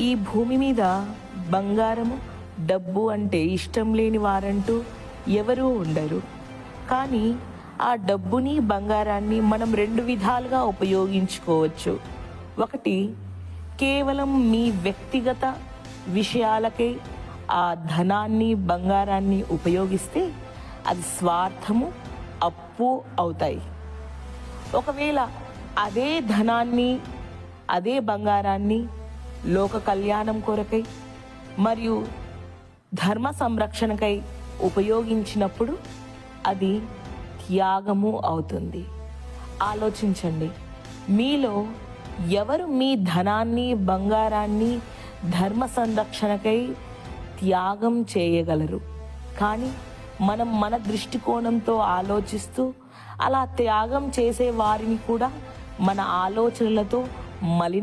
ఈ భూమి మీద బంగారము డబ్బు అంటే ఇష్టం లేని వారంటూ ఎవరూ ఉండరు. కానీ ఆ డబ్బుని బంగారాన్ని మనం రెండు విధాలుగా ఉపయోగించుకోవచ్చు. ఒకటి కేవలం మీ వ్యక్తిగత విషయాలకే ఆ ధనాన్ని బంగారాన్ని ఉపయోగిస్తే అది స్వార్థము అప్పు అవుతాయి. ఒకవేళ అదే ధనాన్ని అదే బంగారాన్ని లోక కళ్యాణం కొరకై మరియు ధర్మ సంరక్షణకై ఉపయోగించినప్పుడు అది త్యాగము అవుతుంది. ఆలోచించండి. మీలో ఎవరు మీ ధనాన్ని బంగారాన్ని ధర్మ సంరక్షణకై త్యాగం చేయగలరు? కానీ మనం మన దృష్టికోణంతో ఆలోచిస్తూ అలా త్యాగం చేసే వారిని కూడా మన ఆలోచనలతో మలిన